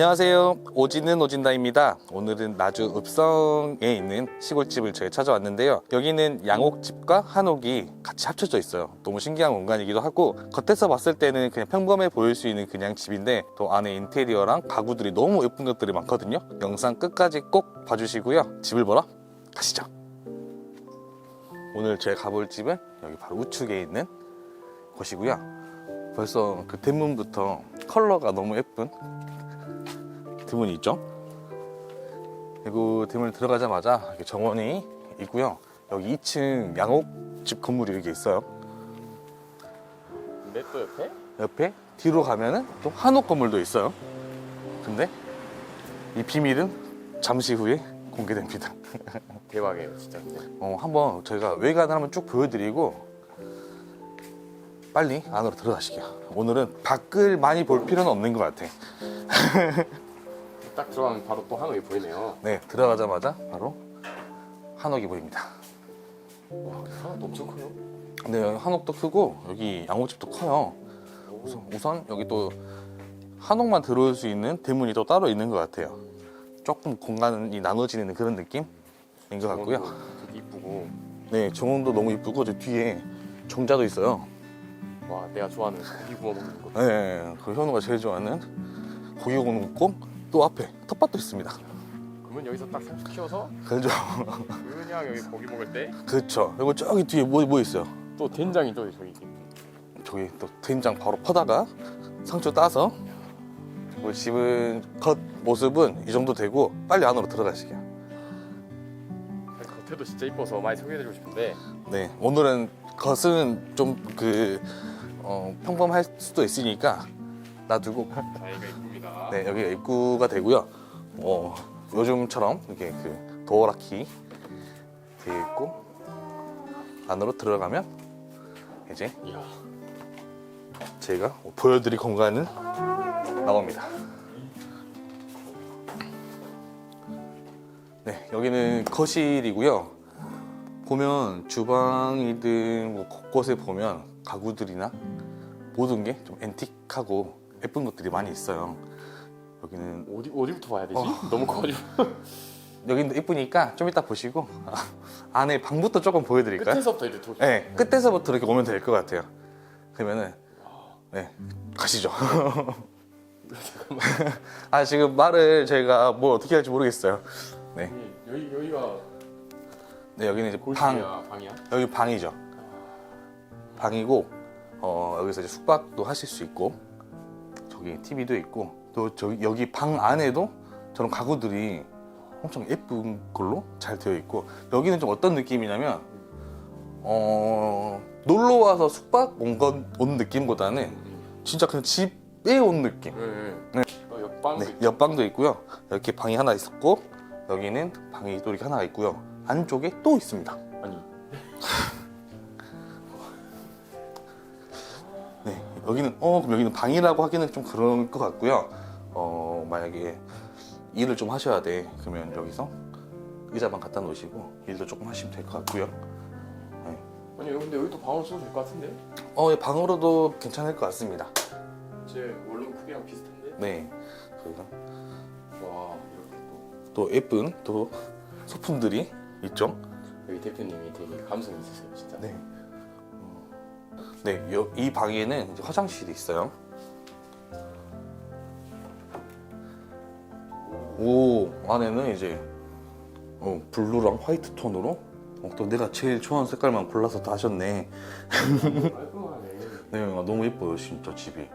안녕하세요. 오지는 오진다입니다. 오늘은 나주 읍성에 있는 시골집을 저희 찾아왔는데요. 여기는 양옥집과 한옥이 같이 합쳐져 있어요. 너무 신기한 공간이기도 하고 겉에서 봤을 때는 그냥 평범해 보일 수 있는 그냥 집인데 또 안에 인테리어랑 가구들이 너무 예쁜 것들이 많거든요. 영상 끝까지 꼭 봐주시고요. 집을 보러 가시죠. 오늘 제가 가볼 집은 여기 바로 우측에 있는 곳이고요. 벌써 그 대문부터 컬러가 너무 예쁜 대문이 있죠. 그리고 대문 들어가자마자 이렇게 정원이 있고요. 여기 2층 양옥집 건물이 여기 있어요. 또 옆에 옆에 뒤로 가면은 또 한옥 건물도 있어요. 근데 이 비밀은 잠시 후에 공개됩니다. 대박이에요 진짜 어, 한번 저희가 외관을 한번 쭉 보여드리고 빨리 안으로 들어가시게요. 오늘은 밖을 많이 볼 필요는 없는 것 같아. 딱 들어가면 바로 또 한옥이 보이네요 네, 들어가자마자 바로 한옥이 보입니다. 와 한옥도 엄청 커요 네, 한옥도 크고 여기 양옥집도 커요. 우선, 우선 여기 또 한옥만 들어올 수 있는 대문이 또 따로 있는 것 같아요. 조금 공간이 나눠지는 그런 느낌인 것 같고요. 되게 이쁘고 네, 정원도 너무 이쁘고 저 뒤에 정자도 있어요. 와 내가 좋아하는 고기 구워 먹는 곳 네, 그 현우가 제일 좋아하는 고기 구운 있고 또 앞에 텃밭도 있습니다. 그러면 여기서 딱 키워서 그죠? 그냥 여기 고기 먹을 때 또 그렇죠. 그리고 저기 뒤에 뭐, 뭐 있어요? 된장이 또 저기 저기 또 된장 바로 퍼다가 상추 따서 우리 집은 겉 모습은 이 정도 되고 빨리 안으로 들어가시게요. 겉에도 진짜 이뻐서 많이 소개해드리고 싶은데 네, 오늘은 겉은 좀그 어, 평범할 수도 있으니까 놔두고 이쁩니다 네, 여기가 입구가 되고요. 어, 요즘처럼 이렇게 그 도어락이 되어 있고 안으로 들어가면 이제 제가 보여드릴 공간은 나옵니다. 네, 여기는 거실이고요. 보면 주방이든 뭐 곳곳에 보면 가구들이나 모든 게 좀 앤틱하고 예쁜 것들이 많이 있어요. 여기는 어디, 어디부터 봐야 되지? 어. 너무 커가지고 여기도 예쁘니까 좀 이따 보시고 아, 안에 방부터 조금 보여드릴까요? 끝에서부터 이렇게 돌 네, 끝에서부터 이렇게 오면 될 것 같아요. 그러면은 네 가시죠. 아 지금 말을 제가 뭐 어떻게 할지 모르겠어요. 네, 여기, 여기가 네 여기는 이제 방 골집이야 방이야? 여기 방이죠. 방이고 어, 여기서 이제 숙박도 하실 수 있고 저기 TV도 있고 또 저기 여기 방 안에도 저런 가구들이 엄청 예쁜 걸로 잘 되어 있고 여기는 좀 어떤 느낌이냐면 어, 놀러 와서 숙박 온, 건, 온 느낌보다는 진짜 그냥 집에 온 느낌. 네. 어, 옆방도 네, 있고 옆방도 있고요. 이렇게 방이 하나 있었고 여기는 방이 또 이렇게 하나가 있고요. 안쪽에 또 있습니다. 아니 여기는 어 그럼 여기는 방이라고 하기는 좀 그럴 것 같고요. 어 만약에 일을 좀 하셔야 돼 그러면 여기서 의자만 갖다 놓으시고 일도 조금 하시면 될 것 같고요. 아니 근데 여기도 방으로 써도 될 것 같은데? 어 방으로도 괜찮을 것 같습니다. 제 원룸 크기랑 비슷한데? 네, 저희가 와 이렇게 또 또 예쁜 또 소품들이 있죠. 여기 대표님이 되게 감성 있으세요 진짜 네. 어, 네, 여- 이 방에는 이제 화장실이 있어요. 오, 안에는 이제 어, 블루랑 화이트 톤으로 어, 또 내가 제일 좋아하는 색깔만 골라서 다 하셨네. 깔끔하네 네, 아, 너무 예뻐요, 진짜 집이.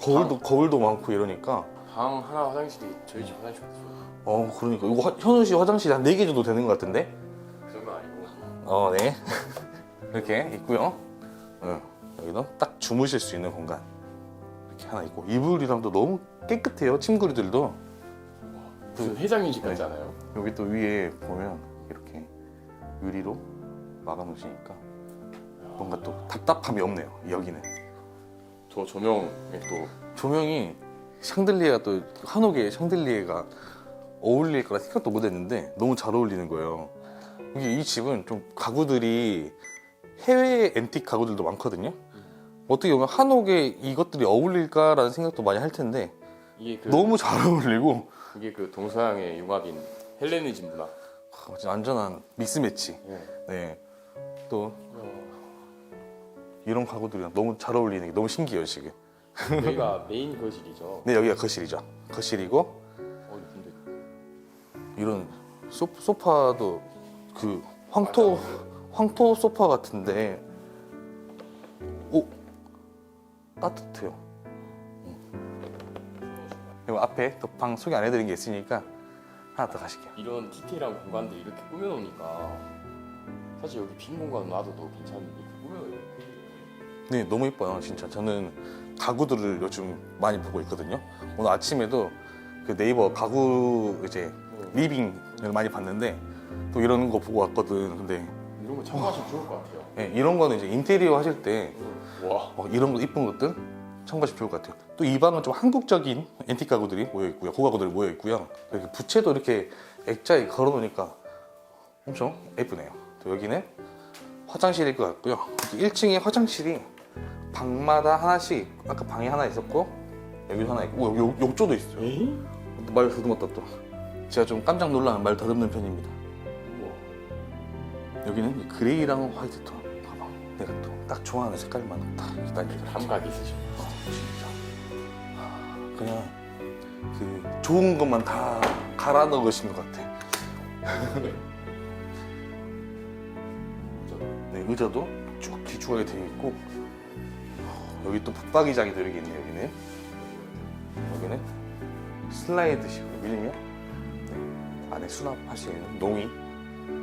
거울도 거울도 많고 이러니까. 방 하나 화장실이 저희 집 화장실 같아요 어, 그러니까 이거 화- 현우 씨 화장실 한 4개 정도 되는 것 같은데? 그 정도는 아니고 어, 네. 이렇게 있고요. 어, 여기도 딱 주무실 수 있는 공간 이렇게 하나 있고 이불이랑도 너무 깨끗해요. 침구리들도 무슨 회장님식 같지 네. 않아요? 여기 또 위에 보면 이렇게 유리로 막아놓으시니까 뭔가 또 답답함이 없네요. 여기는 저 조명에 또 조명이 샹들리에가 또 한옥에 샹들리에가 어울릴 거라 생각도 못했는데 너무 잘 어울리는 거예요. 이게 이 집은 좀 가구들이 해외 앤틱 가구들도 많거든요. 어떻게 보면 한옥에 이것들이 어울릴까라는 생각도 많이 할 텐데 이게 그 너무 잘 어울리고 이게 그 동서양의 융합인 헬레니즘 문화. 아, 진짜 완전한 믹스 매치. 예. 네. 또 이런 가구들이랑 너무 잘 어울리는 게 너무 신기해요 지금. 여기가 메인 거실이죠. 네 여기가 거실이죠. 거실이고 어 근데 이런 소, 소파도 그 황토 황토 소파 같은데 오 따뜻해요. 음. 그리고 앞에 또방 소개 안 해드린 게 있으니까 하나 더 가실게요. 이런 디테일한 공간들 이렇게 꾸며놓으니까 사실 여기 빈 공간 놔둬도 괜찮은데 꾸며요. 네, 너무 예뻐요. 진짜 저는 가구들을 요즘 많이 보고 있거든요. 오늘 아침에도 그 네이버 가구 이제 리빙을 많이 봤는데 또 이런 거 보고 왔거든. 근데 거 참고하시면 좋을 것 같아요. 예, 이런 거는 이제 인테리어 하실 때 와. 어, 이런 거 이쁜 것들 참고하시면 좋을 것 같아요. 또 이 방은 좀 한국적인 앤틱 가구들이 모여 있고요. 고가구들이 모여 있고요. 이렇게 부채도 이렇게 액자에 걸어 놓으니까 엄청 예쁘네요. 또 여기는 화장실일 것 같고요. 1층에 화장실이 방마다 하나씩 아까 방에 하나 있었고 여기도 하나 있고 오, 여기 욕- 욕조도 있어요. 에이? 말 더듬었다 또. 제가 좀 깜짝 놀라면 말 더듬는 편입니다. 여기는 이 그레이랑 화이트 톤 가방. 내가 또 딱 좋아하는 색깔만 딱 기다리고 감각이 있으시고. 아, 진짜. 아, 그냥 그 좋은 것만 다 갈아 넣으신 것 같아. 네, 의자도 쭉 길쭉하게 되어 있고 여기 또 붙박이장이 또 이렇게 있네요. 여기는 여기는 슬라이드식으로 밀면 네, 안에 수납할 수 있는 농이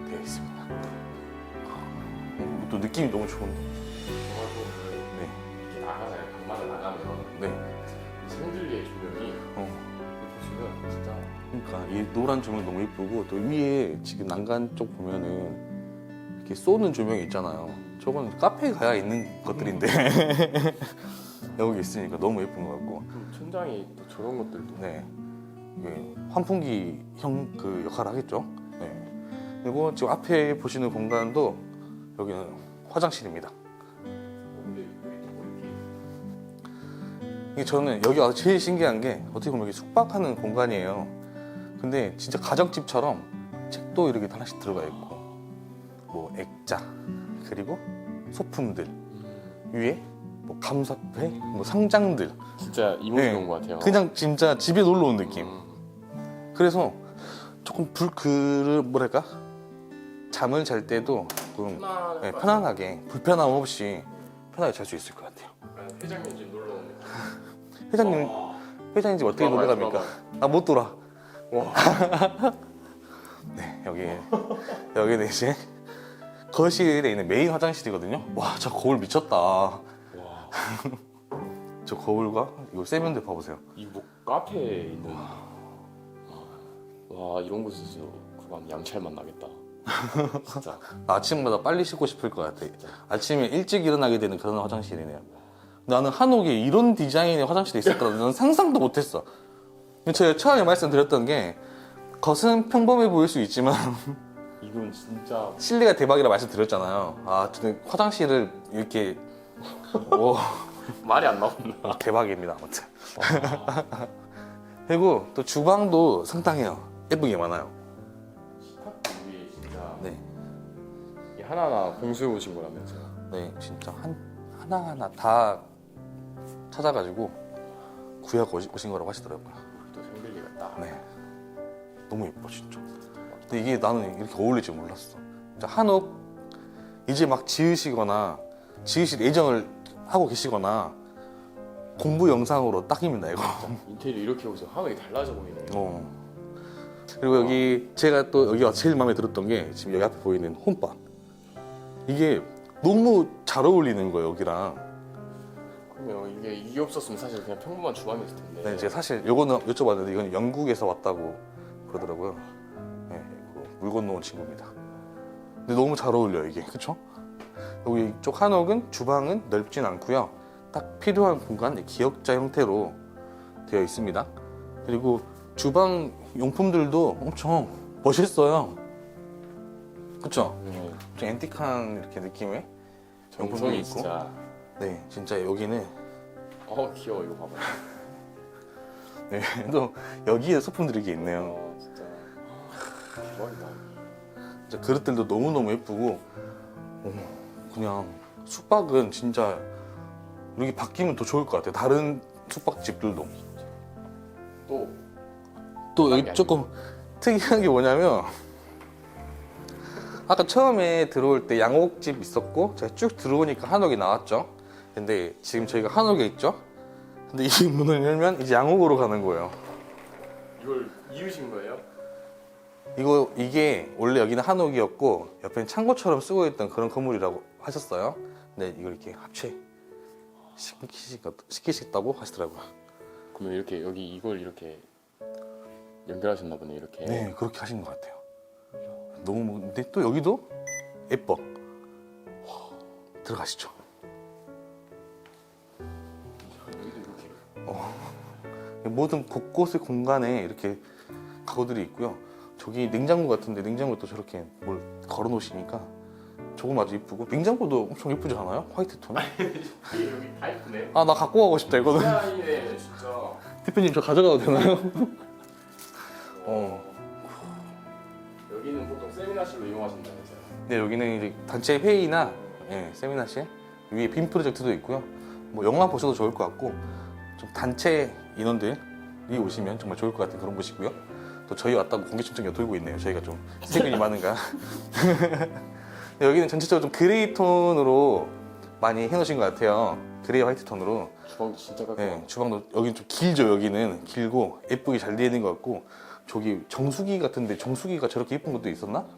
되어 있습니다. 음, 또 느낌이 너무 좋은데. 네, 이렇게 나가잖아요. 방만을 나가면 네. 샹들리에 조명이 어. 보시면 진짜 그러니까 이 노란 조명 너무 예쁘고 또 위에 지금 난간 쪽 보면은 이렇게 쏘는 조명이 있잖아요. 저건 카페에 가야 있는 것들인데 여기 있으니까 너무 예쁜 것 같고 좀 천장에 또 저런 것들도 네 이게 환풍기 형 그 역할을 하겠죠. 네 그리고 지금 앞에 보시는 공간도 여기는 화장실입니다. 여기 이게 저는 여기 와서 제일 신기한 게 어떻게 보면 이게 숙박하는 공간이에요. 근데 진짜 가정집처럼 책도 이렇게 하나씩 들어가 있고 뭐 액자 그리고 소품들 위에 뭐 감사패, 뭐 상장들 진짜 이모지 네. 온것 같아요. 그냥 진짜 집에 놀러 온 느낌. 음. 그래서 조금 불그 뭐랄까 잠을 잘 때도 조금 편안할 네, 것 편안하게 불편함 없이 편하게 잘 수 있을 것 같아요. 회장님 집 놀러 오는 회장님 회장님 집 어떻게 돌아봐요, 놀러갑니까? 아 못 돌아. 와. 네 여기 여기는 이제 거실에 있는 메인 화장실이거든요. 와 저 거울 미쳤다. 와. 저 거울과 이거 세면대 봐보세요. 이뭐 카페에 있는 와 이런 곳에서 그만 양찰만 나겠다. 진짜. 아침마다 빨리 씻고 싶을 것 같아. 아침에 일찍 일어나게 되는 그런 화장실이네요. 나는 한옥에 이런 디자인의 화장실이 있을 거라는 난 상상도 못했어. 제가 처음에 말씀드렸던 게 겉은 평범해 보일 수 있지만 이건 진짜 실내가 대박이라 말씀드렸잖아요. 아, 저는 화장실을 이렇게 오, 말이 안 나온다. 대박입니다. 아무튼. 그리고 또 주방도 상당해요. 예쁜 게 많아요. 하나하나 공수해 오신 거라면서요. 네, 진짜 한 하나 하나 다 찾아가지고 오시- 오신 거라고 하시더라고요. 또 샹들리가 딱. 네, 너무 예뻐 진짜. 근데 이게 나는 이렇게 어울릴 줄 몰랐어. 진짜 한옥 이제 막 지으시거나 지으실 예정을 하고 계시거나 공부 영상으로 딱입니다 이거. 인테리어 이렇게 오서 하늘이 달라져 보이네요. 어. 그리고 여기 제가 또 여기가 제일 마음에 들었던 게 지금 여기 앞에 보이는 홈바. 이게 너무 잘 어울리는 거예요 여기랑. 그러면 이게 이게 없었으면 사실 그냥 평범한 주방이었을 텐데. 네, 제가 사실 요거는 여쭤봤는데 이건 영국에서 왔다고 그러더라고요. 네, 그 물건 놓은 친구입니다. 근데 너무 잘 어울려 요 이게, 그렇죠? 여기 이쪽 한옥은 주방은 넓진 않고요. 딱 필요한 공간 기역자 형태로 되어 있습니다. 그리고 주방 용품들도 엄청 멋있어요. 그렇죠? 네. 좀 앤틱한 이렇게 느낌의 정성이 있고. 진짜. 네, 진짜 여기는 어 귀여워 이거 봐봐. 네, 또 여기에 소품들이 이렇게 있네요. 어 진짜 대박이다. 진짜 그릇들도 너무너무 예쁘고 어, 그냥 숙박은 진짜 이렇게 바뀌면 더 좋을 것 같아요. 다른 숙박집들도. 또또게 여기 조금 특이한 게 뭐냐면 아까 처음에 들어올 때 양옥집 있었고 제가 쭉 들어오니까 한옥이 나왔죠. 근데 지금 저희가 한옥에 있죠. 근데 이 문을 열면 이제 양옥으로 가는 거예요. 이걸 이으신 거예요? 이거 이게 원래 여기는 한옥이었고 옆에는 창고처럼 쓰고 있던 그런 건물이라고 하셨어요. 근데 이걸 이렇게 합체 시키시- 시키셨다고 하시더라고요. 그러면 이렇게 여기 이걸 이렇게 연결하셨나 보네 이렇게. 네, 그렇게 하신 것 같아요. 너무 근데 또 여기도 예뻐. 와, 들어가시죠. 이렇게. 모든 곳곳의 공간에 이렇게 가구들이 있고요. 저기 냉장고 같은데 냉장고도 저렇게 뭘 걸어 놓으시니까 저거 아주 이쁘고 냉장고도 엄청 예쁘지 않아요? 화이트 톤. 여기 다 예쁘네. 아 나 갖고 가고 싶다 이거는. 디자인이네 진짜. 대표님 저 가져가도 되나요? 어. 여기는 세미나실로 이용하신다면서요? 네 여기는 이제 단체 회의나 예, 세미나실 위에 빔 프로젝트도 있고요. 뭐 영화 보셔도 좋을 것 같고 좀 단체 인원들이 오시면 정말 좋을 것 같은 그런 곳이고요. 또 저희 왔다고 공개 신청이 돌고 있네요. 저희가 좀 세근이 많은가. 네, 여기는 전체적으로 좀 그레이 톤으로 많이 해놓으신 것 같아요. 그레이 화이트 톤으로. 주방도 진짜 깔끔하고. 네, 주방도 여기 좀 길죠. 여기는 길고 예쁘게 잘 되어 있는 것 같고 저기 정수기 같은데 정수기가 저렇게 예쁜 것도 있었나?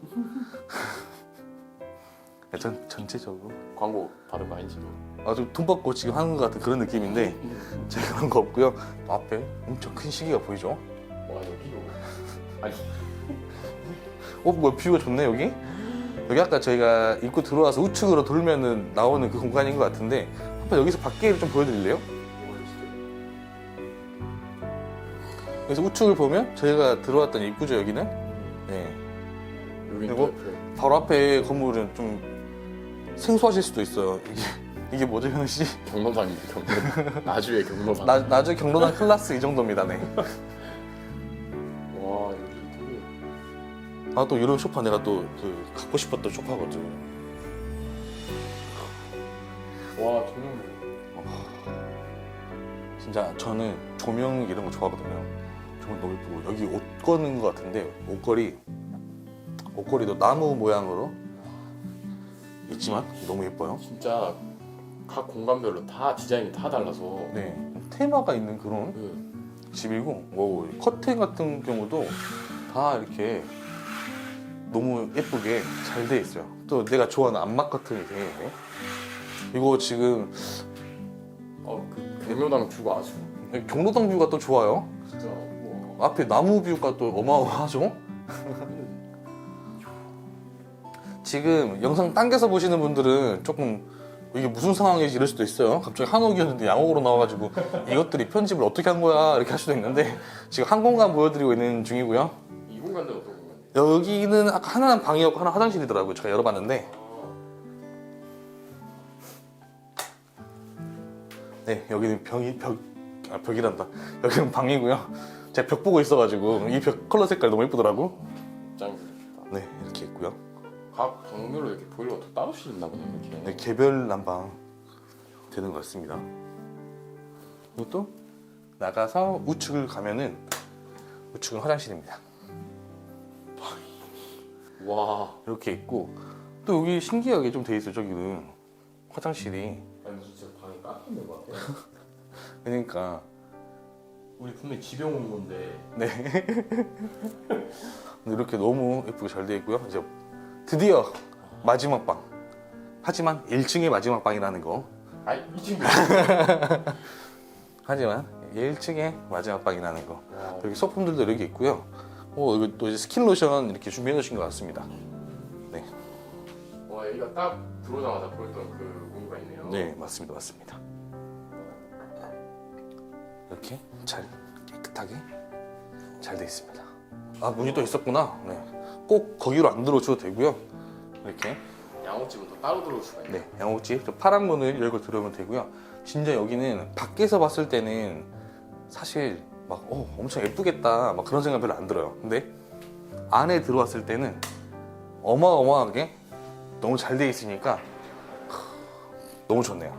네, 전 전체적으로 광고 받은 거 아닌지 뭐. 아주 돈 받고 지금 하는 것 같은 그런 느낌인데 제가 그런 거 없고요. 앞에 엄청 큰 시계가 보이죠? 와 여기로. 아니 어, 뭐 뷰가 좋네 여기. 여기 아까 저희가 입구 들어와서 우측으로 돌면은 나오는 그 공간인 것 같은데 한번 여기서 밖에를 좀 보여드릴래요? 그래서 우측을 보면 저희가 들어왔던 입구죠 여기는. 네. 그리고? 바로 앞에 건물은 좀 생소하실 수도 있어요. 이게 이게 뭐죠 현우 씨? 경로당입니다 경로당. 나주의 경로당. 나 나중에 경로당 클라스 이 정도입니다. 네. 와 여기 되게. 아또 이런 소파 내가 또 그 갖고 싶었던 소파거든. 와 조명. 진짜 저는 조명 이런 거 좋아하거든요. 조명 너무 예쁘고 여기 옷 거는 것 같은데 옷걸이 옷걸이도 나무 모양으로 있지만 너무 예뻐요. 진짜 각 공간별로 다 디자인이 다 달라서. 네 테마가 있는 그런 그 집이고 뭐 커튼 같은 경우도 다 이렇게 너무 예쁘게 잘 돼 있어요. 또 내가 좋아하는 암막 커튼이 되게 있네. 이거 지금 어, 그 경로당 뷰가 아주 경로당 뷰가 또 좋아요. 앞에 나무 뷰가 또 어마어마하죠. 지금 영상 당겨서 보시는 분들은 조금 이게 무슨 상황이지 이럴 수도 있어요. 갑자기 한옥이었는데 양옥으로 나와가지고 이것들이 편집을 어떻게 한 거야 이렇게 할 수도 있는데 지금 한 공간 보여드리고 있는 중이고요. 이 공간들은 어떤 공간이에요? 여기는 아까 하나는 방이었고 하나 화장실이더라고요. 제가 열어봤는데 네 여기는 벽이 벽 아, 벽이란다. 여기는 방이고요. 제가 벽 보고 있어가지고 이 벽 컬러 색깔 너무 예쁘더라고. 좋다. 네 이렇게 있고요. 각 방별로 이렇게 보일러가 또 따로 씌있나 보네 이렇게. 네, 개별 난방 되는 것 같습니다. 그리고 또 나가서 우측을 가면은 우측은 화장실입니다. 와. 이렇게 있고 또 여기 신기하게 좀 돼 있어 요. 저기는 화장실이 아니 진짜 방이 깎여 있는 것 같아. 그러니까 우리 분명히 집에 온 건데. 네 이렇게 너무 예쁘게 잘돼 있고요. 이제 드디어 마지막 방. 하지만 1층의 마지막 방이라는 거. 아이 이 친구. 하지만 1층의 마지막 방이라는 거. 와. 여기 소품들도 이렇게 있고요. 어, 여기 또 이제 스킨 로션 이렇게 준비해 놓으신 것 같습니다. 네, 와 여기가 딱 들어오자마자 보였던 그 공구가 있네요. 네 맞습니다, 맞습니다. 이렇게 잘 깨끗하게 잘 돼 있습니다. 아 문이 또 있었구나. 네, 꼭 거기로 안 들어오셔도 되고요. 이렇게 양호집은 또 따로 들어올 수가 있네. 네 양호집 저 파란 문을 열고 들어오면 되고요. 진짜 여기는 밖에서 봤을 때는 사실 막 어, 엄청 예쁘겠다 막 그런 생각 별로 안 들어요. 근데 안에 들어왔을 때는 어마어마하게 너무 잘 돼 있으니까 하, 너무 좋네요.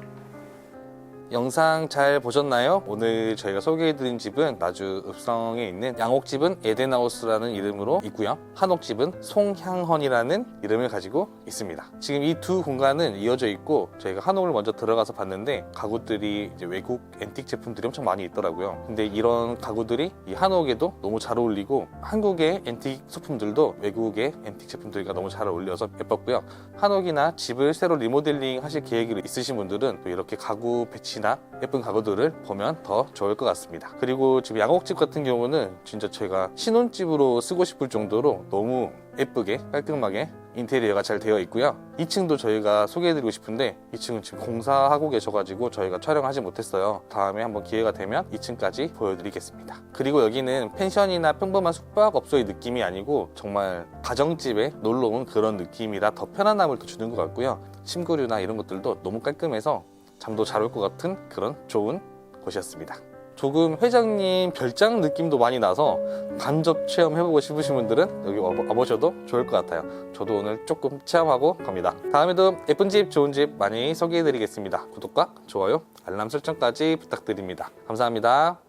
영상 잘 보셨나요? 오늘 저희가 소개해드린 집은 나주 읍성에 있는 양옥집은 에덴하우스라는 이름으로 있고요. 한옥집은 송향헌이라는 이름을 가지고 있습니다. 지금 이 두 공간은 이어져 있고 저희가 한옥을 먼저 들어가서 봤는데 가구들이 외국 앤틱 제품들이 엄청 많이 있더라고요. 근데 이런 가구들이 이 한옥에도 너무 잘 어울리고 한국의 앤틱 소품들도 외국의 앤틱 제품들과 너무 잘 어울려서 예뻤고요. 한옥이나 집을 새로 리모델링 하실 계획이 있으신 분들은 또 이렇게 가구 배치 나 예쁜 가구들을 보면 더 좋을 것 같습니다. 그리고 지금 양옥집 같은 경우는 진짜 제가 신혼집으로 쓰고 싶을 정도로 너무 예쁘게 깔끔하게 인테리어가 잘 되어 있고요. 2층도 저희가 소개해드리고 싶은데 2층은 지금 공사하고 계셔가지고 저희가 촬영하지 못했어요. 다음에 한번 기회가 되면 2층까지 보여드리겠습니다. 그리고 여기는 펜션이나 평범한 숙박업소의 느낌이 아니고 정말 가정집에 놀러 온 그런 느낌이라 더 편안함을 더 주는 것 같고요. 침구류나 이런 것들도 너무 깔끔해서 잠도 잘 올 것 같은 그런 좋은 곳이었습니다. 조금 회장님 별장 느낌도 많이 나서 간접 체험해보고 싶으신 분들은 여기 와보- 와보셔도 좋을 것 같아요. 저도 오늘 조금 체험하고 갑니다. 다음에도 예쁜 집, 좋은 집 많이 소개해드리겠습니다. 구독과 좋아요, 알람 설정까지 부탁드립니다. 감사합니다.